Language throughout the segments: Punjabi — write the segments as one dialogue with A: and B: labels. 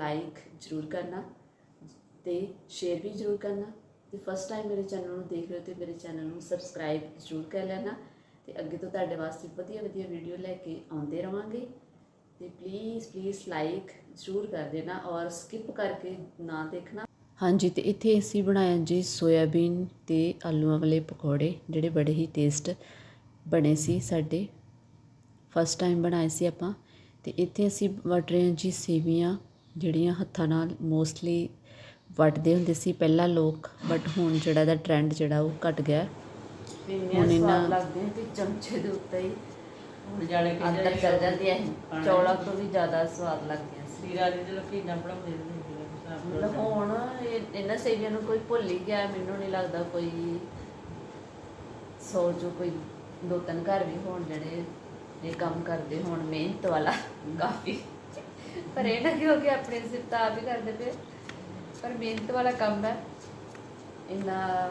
A: ਲਾਈਕ ਜ਼ਰੂਰ ਕਰਨਾ ਤੇ ਸ਼ੇਅਰ ਵੀ ਜ਼ਰੂਰ ਕਰਨਾ ਤੇ ਫਸਟ ਟਾਈਮ ਮੇਰੇ ਚੈਨਲ ਨੂੰ ਦੇਖ ਰਹੇ ਹੋ ਤੇ ਮੇਰੇ ਚੈਨਲ ਨੂੰ ਸਬਸਕ੍ਰਾਈਬ ਜ਼ਰੂਰ ਕਰ ਲੈਣਾ ਤੇ ਅੱਗੇ ਤੋਂ ਤੁਹਾਡੇ ਵਾਸਤੇ ਵਧੀਆ ਵਧੀਆ ਵੀਡੀਓ ਲੈ ਕੇ ਆਉਂਦੇ ਰਵਾਂਗੇ ਤੇ ਪਲੀਜ਼ ਪਲੀਜ਼ ਲਾਈਕ ਜ਼ਰੂਰ ਕਰ ਦੇਣਾ ਔਰ ਸਕਿਪ ਕਰਕੇ ਨਾ ਦੇਖਣਾ। ਹਾਂਜੀ, ਤੇ ਇੱਥੇ ਅਸੀਂ ਬਣਾਇਆ ਜੀ ਸੋਇਆਬੀਨ ਤੇ ਆਲੂਆਂ ਵਾਲੇ ਪਕੌੜੇ, ਜਿਹੜੇ ਬੜੇ ਹੀ ਟੇਸਟ ਬਣੇ ਸੀ ਸਾਡੇ। ਫਸਟ ਟਾਈਮ ਬਣਾਏ ਸੀ ਆਪਾਂ ਤੇ ਇੱਥੇ ਅਸੀਂ ਵਟ ਰਹੇ ਹਾਂ ਜੀ ਸੇਵੀਆਂ। ਜਿਹੜੀਆਂ ਹੱਥਾਂ ਨਾਲ ਮੋਸਟਲੀ ਵੱਟਦੇ ਹੁੰਦੇ ਸੀ ਪਹਿਲਾਂ ਲੋਕ ਬਟ ਹੁਣ ਜਿਹੜਾ ਦਾ ਟ੍ਰੈਂਡ ਜਿਹੜਾ ਉਹ ਘਟ ਗਿਆ ਹੁਣ ਇਹਨਾਂ ਲੱਗਦੇ ਕਿ ਚਮਚੇ ਦੇ ਉੱਤੇ ਹੀ
B: ਜਾਣੇ
A: ਅੰਦਰ ਚਲ ਜਾਂਦੀਆਂ ਚੌਲਾਂ ਤੋਂ ਵੀ ਜ਼ਿਆਦਾ ਸਵਾਦ ਲੱਗਦੀਆਂ ਸੀ
B: ਸੀਰਾ ਦੀ ਜਦੋਂ ਕੀ ਨਾ ਬਣਾਉਂਦੇ
A: ਮਤਲਬ ਹੁਣ ਇਹ- ਇਹਨਾਂ ਸੇਵੀਆਂ ਨੂੰ ਕੋਈ ਭੁੱਲ ਹੀ ਗਿਆ ਮੈਨੂੰ ਨਹੀਂ ਲੱਗਦਾ ਕੋਈ ਸੌ ਚੋਂ ਕੋਈ ਦੋ ਤਿੰਨ ਘਰ ਵੀ ਹੋਣ ਜਿਹੜੇ ਇਹ ਕੰਮ ਕਰਦੇ ਹੋਣ ਮਿਹਨਤ ਵਾਲਾ ਕਾਫੀ। ਪਰ ਇਹ ਨਾ ਕਿਉਂਕਿ ਆਪਣੇ ਸਿਫਤ ਆਪ ਹੀ ਕਰਦੇ ਪਏ ਪਰ ਮਿਹਨਤ ਵਾਲਾ ਕੰਮ ਹੈ। ਇੰਨਾ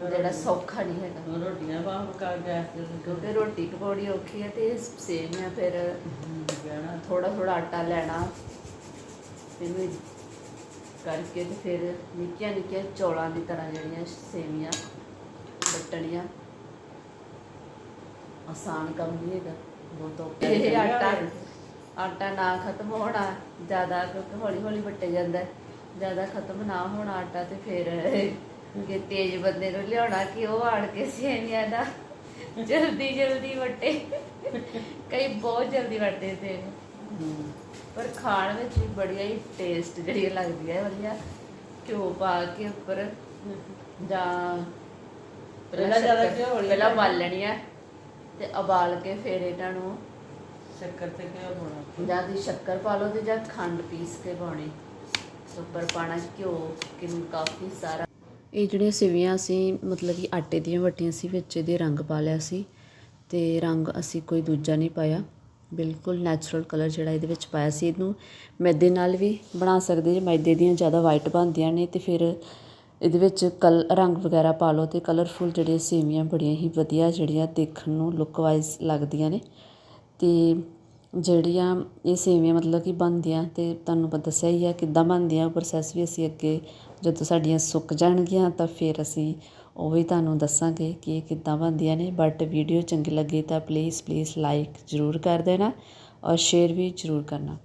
A: ਜਿਹੜਾ ਸੌਖਾ ਨਹੀਂ ਹੈਗਾ।
B: ਰੋਟੀਆਂ ਬਾਹਰ ਪਕਾ ਗੈਸ ਤੇ
A: ਕਿਉਂਕਿ ਰੋਟੀ ਪਕੌੜੀ ਔਖੀ ਹੈ ਤੇ ਸੇਵੀਆਂ ਫਿਰ।
B: ਗਹਿਣਾ
A: ਥੋੜਾ ਥੋੜਾ ਆਟਾ ਲੈਣਾ। ਇਹਨੂੰ ਕਰਕੇ ਤੇ ਫਿਰ ਨਿੱਕੀਆਂ ਨਿੱਕੀਆਂ ਚੌਲਾਂ ਦੀ ਤਰ੍ਹਾਂ ਜਿਹੜੀਆਂ ਸੇਵੀਆਂ ਵੱਟਣੀਆਂ ਆਸਾਨ ਕੰਮ ਨਹੀਂ ਹੈਗਾ। ਬਹੁਤ ਔਖਾ। ਇਹ ਆਟਾ ਆਟਾ ਨਾ ਖਤਮ ਹੋਣਾ ਜ਼ਿਆਦਾ ਕਿਉਂਕਿ ਹੌਲੀ ਹੌਲੀ ਵੱਟੇ ਜਾਂਦਾ। ਜ਼ਿਆਦਾ ਖਤਮ ਨਾ ਹੋਣਾ ਆਟਾ ਤੇ ਫਿਰ ਕਿ ਤੇਜ਼ ਬੰਦੇ ਨੂੰ ਲਿਆਉਣਾ ਕਿ ਉਹ ਆੜ ਕੇ ਸੇਵੀਆਂ ਦਾ ਜਲਦੀ ਜਲਦੀ ਵੱਟੇ ਕਈ ਬਹੁਤ ਜਲਦੀ ਵੱਟਦੇ ਤੇ ਪਰ ਖਾਣ ਵਿੱਚ ਵੀ ਬੜੀਆ ਹੀ ਟੇਸਟ ਜਿਹੜੀ ਲੱਗਦੀ ਹੈ ਵਧੀਆ ਘਿਓ ਪਾ ਕੇ ਉੱਪਰ ਜਾਂ
B: ਪਹਿਲਾਂ ਜ਼ਿਆਦਾ ਘਿਓ
A: ਪਹਿਲਾਂ
B: ਪਾਈ।
A: ਬਾਲਣੀ ਹੈ ਤੇ ਉਬਾਲ ਕੇ ਫਿਰ ਇਹਨਾਂ ਨੂੰ
B: ਸ਼ੱਕਰ ਤੇ ਕਿਉਂ ਹੋਣਾ
A: ਜਾਂ ਦੀ ਸ਼ੱਕਰ ਪਾ ਲਓ ਤੇ ਜਾਂ ਖੰਡ ਪੀਸ ਕੇ ਪਾਉਣੀ। ਉੱਪਰ ਪਾਣਾ ਘਿਓ ਕਿੰਨ ਕਾਫੀ ਸਾਰਾ। ਇਹ ਜਿਹੜੀਆਂ ਸੇਵੀਆਂ ਅਸੀਂ ਮਤਲਬ ਕਿ ਆਟੇ ਦੀਆਂ ਵੱਟੀਆਂ ਸੀ ਵਿੱਚ ਇਹਦੇ ਰੰਗ ਪਾ ਲਿਆ ਸੀ। ਤੇ ਰੰਗ ਅਸੀਂ ਕੋਈ ਦੂਜਾ ਨਹੀਂ ਪਾਇਆ। ਬਿਲਕੁਲ ਨੈਚੁਰਲ ਕਲਰ ਜਿਹੜਾ ਇਹਦੇ ਵਿੱਚ ਪਾਇਆ ਸੀ। ਇਹਨੂੰ ਮੈਦੇ ਨਾਲ ਵੀ ਬਣਾ ਸਕਦੇ ਜੇ। ਮੈਦੇ ਦੀਆਂ ਜ਼ਿਆਦਾ ਵਾਈਟ ਬਣਦੀਆਂ ਨੇ ਤੇ ਫਿਰ ਇਹਦੇ ਵਿੱਚ ਕਲ ਰੰਗ ਵਗੈਰਾ ਪਾ ਲਓ ਤੇ ਕਲਰਫੁਲ ਜਿਹੜੀਆਂ ਸੇਵੀਆਂ ਬੜੀਆਂ ਹੀ ਵਧੀਆ ਜਿਹੜੀਆਂ ਦੇਖਣ ਨੂੰ ਲੁੱਕ ਵਾਈਜ਼ ਲੱਗਦੀਆਂ ਨੇ। ਅਤੇ ਜਿਹੜੀਆਂ ਇਹ ਸੇਵੀਆਂ ਮਤਲਬ ਕਿ ਬਣਦੀਆਂ ਅਤੇ ਤੁਹਾਨੂੰ ਪਤਾ ਦੱਸਿਆ ਹੀ ਆ ਕਿੱਦਾਂ ਬਣਦੀਆਂ, ਉਹ ਪ੍ਰੋਸੈਸ ਵੀ ਅਸੀਂ ਅੱਗੇ ਜਦੋਂ ਸਾਡੀਆਂ ਸੁੱਕ ਜਾਣਗੀਆਂ ਤਾਂ ਫਿਰ ਅਸੀਂ ਉਹ ਵੀ ਤੁਹਾਨੂੰ ਦੱਸਾਂਗੇ ਕਿ ਇਹ ਕਿੱਦਾਂ ਬਣਦੀਆਂ ਨੇ। ਬਟ ਵੀਡੀਓ ਚੰਗੀ ਲੱਗੇ ਤਾਂ ਪਲੀਜ਼ ਪਲੀਜ਼ ਲਾਈਕ ਜ਼ਰੂਰ ਕਰ ਦੇਣਾ ਔਰ ਸ਼ੇਅਰ ਵੀ ਜ਼ਰੂਰ ਕਰਨਾ।